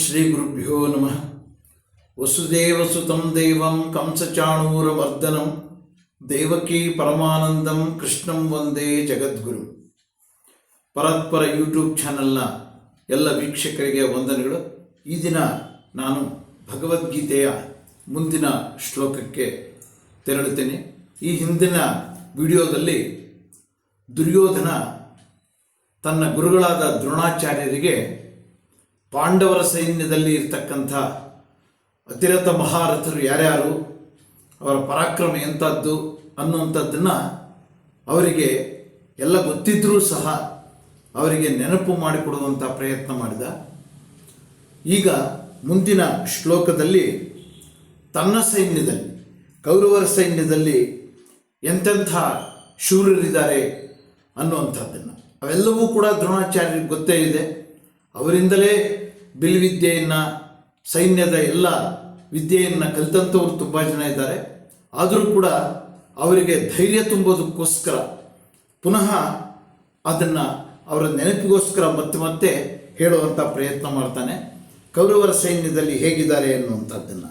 ಶ್ರೀ ಗುರುಭ್ಯೋ ನಮಃ ವಸುದೇವಸುತಂ ದೇವಂ ಕಂಸಚಾಣೂರಮರ್ದನಂ ದೇವಕಿ ಪರಮಾನಂದಂ ಕೃಷ್ಣಂ ವಂದೇ ಜಗದ್ಗುರು ಪರತ್ಪರ ಯೂಟ್ಯೂಬ್ ಚಾನಲ್ನ ಎಲ್ಲ ವೀಕ್ಷಕರಿಗೆ ವಂದನೆಗಳು. ಈ ದಿನ ನಾನು ಭಗವದ್ಗೀತೆಯ ಮುಂದಿನ ಶ್ಲೋಕಕ್ಕೆ ತೆರಳುತ್ತೇನೆ. ಈ ಹಿಂದಿನ ವಿಡಿಯೋದಲ್ಲಿ ದುರ್ಯೋಧನ ತನ್ನ ಗುರುಗಳಾದ ದ್ರೋಣಾಚಾರ್ಯರಿಗೆ ಪಾಂಡವರ ಸೈನ್ಯದಲ್ಲಿ ಇರ್ತಕ್ಕಂಥ ಅತಿರಥ ಮಹಾರಥರು ಯಾರ್ಯಾರು, ಅವರ ಪರಾಕ್ರಮ ಎಂಥದ್ದು ಅನ್ನುವಂಥದ್ದನ್ನು ಅವರಿಗೆ ಎಲ್ಲ ಗೊತ್ತಿದ್ದರೂ ಸಹ ಅವರಿಗೆ ನೆನಪು ಮಾಡಿಕೊಡುವಂಥ ಪ್ರಯತ್ನ ಮಾಡಿದ. ಈಗ ಮುಂದಿನ ಶ್ಲೋಕದಲ್ಲಿ ತನ್ನ ಸೈನ್ಯದಲ್ಲಿ, ಕೌರವರ ಸೈನ್ಯದಲ್ಲಿ ಎಂತೆಂಥ ಶೂರರಿದ್ದಾರೆ ಅನ್ನುವಂಥದ್ದನ್ನು. ಅವೆಲ್ಲವೂ ಕೂಡ ದ್ರೋಣಾಚಾರ್ಯರಿಗೆ ಗೊತ್ತೇ ಇದೆ. ಅವರಿಂದಲೇ ಬಿಲ್ವಿದ್ಯೆಯನ್ನು ಸೈನ್ಯದ ಎಲ್ಲ ವಿದ್ಯೆಯನ್ನು ಕಲಿತಂಥವ್ರು ತುಂಬ ಜನ ಇದ್ದಾರೆ. ಆದರೂ ಕೂಡ ಅವರಿಗೆ ಧೈರ್ಯ ತುಂಬೋದಕ್ಕೋಸ್ಕರ ಪುನಃ ಅದನ್ನು ಅವರ ನೆನಪಿಗೋಸ್ಕರ ಮತ್ತೆ ಮತ್ತೆ ಹೇಳುವಂಥ ಪ್ರಯತ್ನ ಮಾಡ್ತಾನೆ. ಕೌರವರ ಸೈನ್ಯದಲ್ಲಿ ಹೇಗಿದ್ದಾರೆ ಅನ್ನುವಂಥದ್ದನ್ನು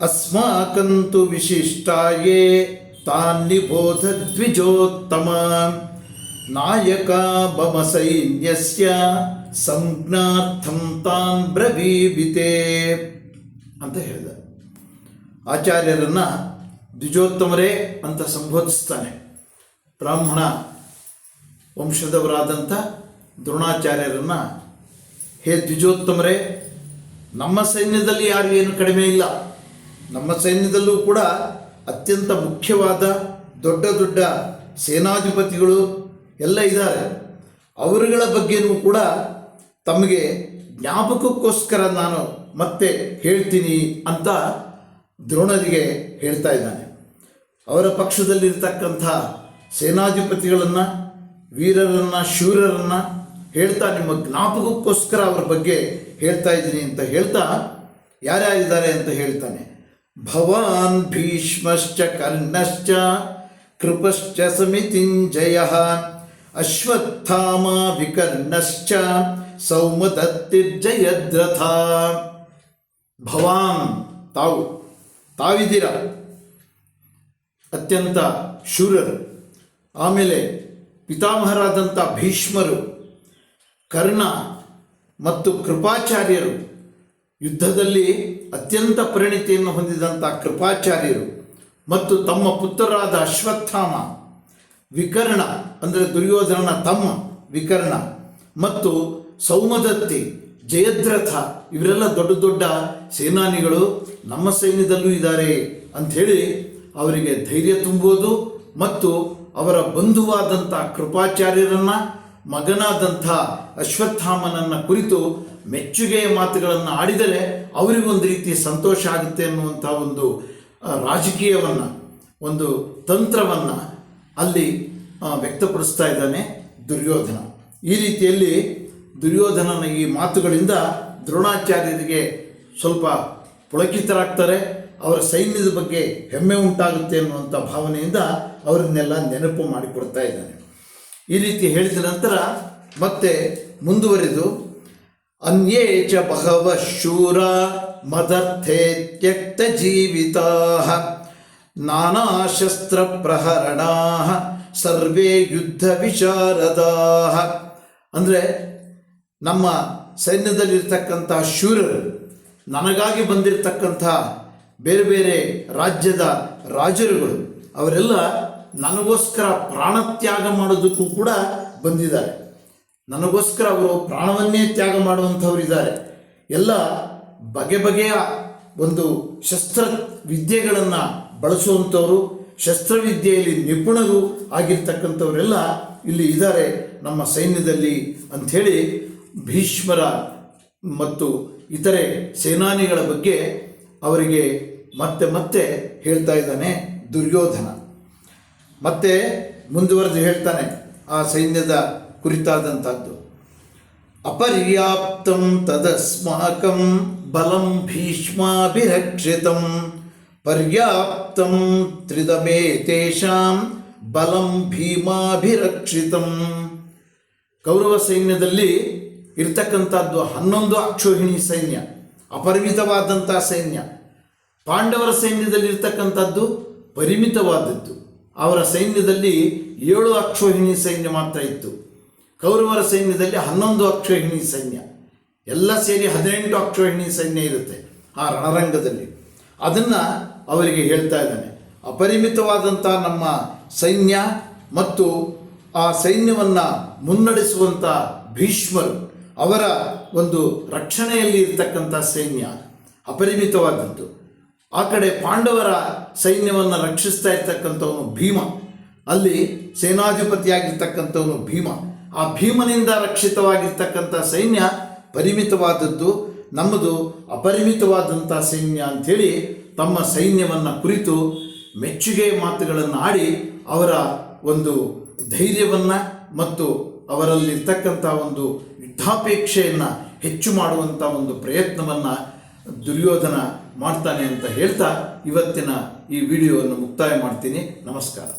ಅಸ್ಮಾಕಂತು ವಿಶಿಷ್ಟಾಯೇ ತಾನ್ನಿಬೋಧ ದ್ವಿಜೋತ್ತಮ. ನಾಯಕ ಬಮ ಸೈನ್ಯಸ್ಯ ಸಂಜ್ಞಾರ್ಥಂ ತಾನ್ ಬ್ರವೀಬಿತೆ ಅಂತ ಹೇಳಿದ. ಆಚಾರ್ಯರನ್ನ ದ್ವಿಜೋತ್ತಮರೇ ಅಂತ ಸಂಬೋಧಿಸ್ತಾನೆ. ಬ್ರಾಹ್ಮಣ ವಂಶದವರಾದಂಥ ದ್ರೋಣಾಚಾರ್ಯರನ್ನ, ಹೇ ದ್ವಿಜೋತ್ತಮರೇ, ನಮ್ಮ ಸೈನ್ಯದಲ್ಲಿ ಯಾರು ಏನು ಕಡಿಮೆ ಇಲ್ಲ. ನಮ್ಮ ಸೈನ್ಯದಲ್ಲೂ ಕೂಡ ಅತ್ಯಂತ ಮುಖ್ಯವಾದ ದೊಡ್ಡ ದೊಡ್ಡ ಸೇನಾಧಿಪತಿಗಳು ಎಲ್ಲ ಇದ್ದಾರೆ ಅವರುಗಳ ಬಗ್ಗೆನೂ ಕೂಡ ತಮಗೆ ಜ್ಞಾಪಕಕ್ಕೋಸ್ಕರ ನಾನು ಮತ್ತೆ ಹೇಳ್ತೀನಿ ಅಂತ ದ್ರೋಣರಿಗೆ ಹೇಳ್ತಾ ಇದ್ದಾನೆ. ಅವರ ಪಕ್ಷದಲ್ಲಿರ್ತಕ್ಕಂಥ ಸೇನಾಧಿಪತಿಗಳನ್ನು, ವೀರರನ್ನು, ಶೂರರನ್ನು ಹೇಳ್ತಾ ನಿಮ್ಮ ಜ್ಞಾಪಕಕ್ಕೋಸ್ಕರ ಅವರ ಬಗ್ಗೆ ಹೇಳ್ತಾ ಇದ್ದೀನಿ ಅಂತ ಹೇಳ್ತಾ ಯಾರ್ಯಾರಿದ್ದಾರೆ ಅಂತ ಹೇಳ್ತಾನೆ. ಭವಾನ್ ಭೀಷ್ಮಶ್ಚ ಕರ್ಣಶ್ಚ ಕೃಪಶ್ಚ ಸಮಿತಿಂಜಯ ಅಶ್ವತ್ಥಾಮ ವಿಕರ್ಣಶ್ಚ ಸೌಮದತ್ತಿರ್ಜಯದ್ರಥ. ಭವಾನ್, ತಾವು, ತಾವಿದ್ದೀರ? ಅತ್ಯಂತ ಶೂರರು. ಆಮೇಲೆ ಪಿತಾಮಹರಾದಂಥ ಭೀಷ್ಮರು, ಕರ್ಣ ಮತ್ತು ಕೃಪಾಚಾರ್ಯರು, ಯುದ್ಧದಲ್ಲಿ ಅತ್ಯಂತ ಪರಿಣಿತಿಯನ್ನು ಹೊಂದಿದಂಥ ಕೃಪಾಚಾರ್ಯರು ಮತ್ತು ತಮ್ಮ ಪುತ್ರರಾದ ಅಶ್ವತ್ಥಾಮ, ವಿಕರ್ಣ ಅಂದರೆ ದುರ್ಯೋಧನನ ತಮ್ಮ, ವಿಕರ್ಣ ಮತ್ತು ಸೌಮದತ್ತಿ, ಜಯದ್ರಥ, ಇವರೆಲ್ಲ ದೊಡ್ಡ ದೊಡ್ಡ ಸೇನಾನಿಗಳು ನಮ್ಮ ಸೈನ್ಯದಲ್ಲೂ ಇದ್ದಾರೆ ಅಂಥೇಳಿ ಅವರಿಗೆ ಧೈರ್ಯ ತುಂಬುವುದು ಮತ್ತು ಅವರ ಬಂಧುವಾದಂಥ ಕೃಪಾಚಾರ್ಯರನ್ನ, ಮಗನಾದಂಥ ಅಶ್ವತ್ಥಾಮನನ್ನ ಕುರಿತು ಮೆಚ್ಚುಗೆಯ ಮಾತುಗಳನ್ನು ಆಡಿದರೆ ಅವರಿಗೊಂದು ರೀತಿ ಸಂತೋಷ ಆಗುತ್ತೆ ಅನ್ನುವಂಥ ಒಂದು ರಾಜಕೀಯವನ್ನು, ಒಂದು ತಂತ್ರವನ್ನು ಅಲ್ಲಿ ವ್ಯಕ್ತಪಡಿಸ್ತಾ ಇದ್ದಾನೆ ದುರ್ಯೋಧನ. ಈ ರೀತಿಯಲ್ಲಿ ದುರ್ಯೋಧನನ ಈ ಮಾತುಗಳಿಂದ ದ್ರೋಣಾಚಾರ್ಯರಿಗೆ ಸ್ವಲ್ಪ ಪುಳಕಿತರಾಗ್ತಾರೆ. ಅವರ ಸೈನ್ಯದ ಬಗ್ಗೆ ಹೆಮ್ಮೆ ಉಂಟಾಗುತ್ತೆ ಅನ್ನುವಂಥ ಭಾವನೆಯಿಂದ ಅವರನ್ನೆಲ್ಲ ನೆನಪು ಮಾಡಿಕೊಡ್ತಾ ಇದ್ದಾನೆ. ಈ ರೀತಿ ಹೇಳಿದ ನಂತರ ಮತ್ತೆ ಮುಂದುವರೆದು, ಅನ್ಯೇ ಚ ಬಹವ ಶೂರ ಮದರ್ಥೆ ತ್ಯಕ್ತ ಜೀವಿತಾ, ನಾನಾ ಶಸ್ತ್ರ ಪ್ರಹರಣಾ ಸರ್ವೇ ಯುದ್ಧ ವಿಶಾರದಾ ಅಂದರೆ ನಮ್ಮ ಸೈನ್ಯದಲ್ಲಿರ್ತಕ್ಕಂಥ ಶೂರರು, ನನಗಾಗಿ ಬಂದಿರತಕ್ಕಂಥ ಬೇರೆ ಬೇರೆ ರಾಜ್ಯದ ರಾಜರುಗಳು, ಅವರೆಲ್ಲ ನನಗೋಸ್ಕರ ಪ್ರಾಣತ್ಯಾಗ ಮಾಡೋದಕ್ಕೂ ಕೂಡ ಬಂದಿದ್ದಾರೆ. ನನಗೋಸ್ಕರ ಅವರು ಪ್ರಾಣವನ್ನೇ ತ್ಯಾಗ ಮಾಡುವಂಥವರಿದ್ದಾರೆ ಎಲ್ಲ ಬಗೆ ಬಗೆಯ ಒಂದು ಶಸ್ತ್ರ ವಿದ್ಯೆಗಳನ್ನು ಬಳಸುವಂಥವರು ಶಸ್ತ್ರವಿದ್ಯೆಯಲ್ಲಿ ನಿಪುಣರು ಆಗಿರ್ತಕ್ಕಂಥವರೆಲ್ಲ ಇಲ್ಲಿ ಇದ್ದಾರೆ ನಮ್ಮ ಸೈನ್ಯದಲ್ಲಿ ಅಂಥೇಳಿ ಭೀಷ್ಮರ ಮತ್ತು ಇತರೆ ಸೇನಾನಿಗಳ ಬಗ್ಗೆ ಅವರಿಗೆ ಮತ್ತೆ ಮತ್ತೆ ಹೇಳ್ತಾ ಇದ್ದಾನೆ ದುರ್ಯೋಧನ. ಮತ್ತೆ ಮುಂದುವರೆದು ಹೇಳ್ತಾನೆ ಆ ಸೈನ್ಯದ ಕುರಿತಾದಂಥದ್ದು. ಅಪರ್ಯಾಪ್ತಂ ತದಸ್ಮಾಕಂ ಬಲಂ ಭೀಷ್ಮಾಭಿರಕ್ಷಿತಂ. ಪರ್ಯಾಪ್ತಂ ತ್ರಿದಮೇ ತೇಷಾಂ ಬಲಂ ಭೀಮಾಭಿರಕ್ಷಿತಂ ಕೌರವ ಸೈನ್ಯದಲ್ಲಿ ಇರ್ತಕ್ಕಂಥದ್ದು ಹನ್ನೊಂದು ಅಕ್ಷೋಹಿಣಿ ಸೈನ್ಯ, ಅಪರಿಮಿತವಾದಂಥ ಸೈನ್ಯ. ಪಾಂಡವರ ಸೈನ್ಯದಲ್ಲಿ ಇರ್ತಕ್ಕಂಥದ್ದು ಪರಿಮಿತವಾದದ್ದು. ಅವರ ಸೈನ್ಯದಲ್ಲಿ ಏಳು ಅಕ್ಷೋಹಿಣಿ ಸೈನ್ಯ ಮಾತ್ರ ಇತ್ತು. ಕೌರವರ ಸೈನ್ಯದಲ್ಲಿ ಹನ್ನೊಂದು ಅಕ್ಷೋಹಿಣಿ ಸೈನ್ಯ. ಎಲ್ಲ ಸೇರಿ ಹದಿನೆಂಟು ಅಕ್ಷೋಹಿಣಿ ಸೈನ್ಯ ಇರುತ್ತೆ ಆ ರಣರಂಗದಲ್ಲಿ. ಅದನ್ನು ಅವರಿಗೆ ಹೇಳ್ತಾ ಇದ್ದಾನೆ. ಅಪರಿಮಿತವಾದಂಥ ನಮ್ಮ ಸೈನ್ಯ ಮತ್ತು ಆ ಸೈನ್ಯವನ್ನು ಮುನ್ನಡೆಸುವಂಥ ಭೀಷ್ಮರು ಅವರ ಒಂದು ರಕ್ಷಣೆಯಲ್ಲಿ ಇರತಕ್ಕಂಥ ಸೈನ್ಯ, ಅಪರಿಮಿತವಾದದ್ದು. ಆ ಕಡೆ ಪಾಂಡವರ ಸೈನ್ಯವನ್ನು ರಕ್ಷಿಸ್ತಾ ಇರ್ತಕ್ಕಂಥವನು ಭೀಮ. ಅಲ್ಲಿ ಸೇನಾಧಿಪತಿಯಾಗಿರ್ತಕ್ಕಂಥವನು ಭೀಮ. ಆ ಭೀಮನಿಂದ ರಕ್ಷಿತವಾಗಿರ್ತಕ್ಕಂಥ ಸೈನ್ಯ ಪರಿಮಿತವಾದದ್ದು. ನಮ್ಮದು ಅಪರಿಮಿತವಾದಂಥ ಸೈನ್ಯ ಅಂಥೇಳಿ ತಮ್ಮ ಸೈನ್ಯವನ್ನು ಕುರಿತು ಮೆಚ್ಚುಗೆ ಮಾತುಗಳನ್ನು ಆಡಿ ಅವರ ಒಂದು ಧೈರ್ಯವನ್ನು ಮತ್ತು ಅವರಲ್ಲಿರ್ತಕ್ಕಂಥ ಒಂದು ಯುದ್ಧಾಪೇಕ್ಷೆಯನ್ನು ಹೆಚ್ಚು ಮಾಡುವಂಥ ಒಂದು ಪ್ರಯತ್ನವನ್ನು ದುರ್ಯೋಧನ ಮಾಡ್ತಾನೆ ಅಂತ ಹೇಳ್ತಾ ಇವತ್ತಿನ ಈ ವಿಡಿಯೋವನ್ನು ಮುಕ್ತಾಯ ಮಾಡ್ತೀನಿ. ನಮಸ್ಕಾರ.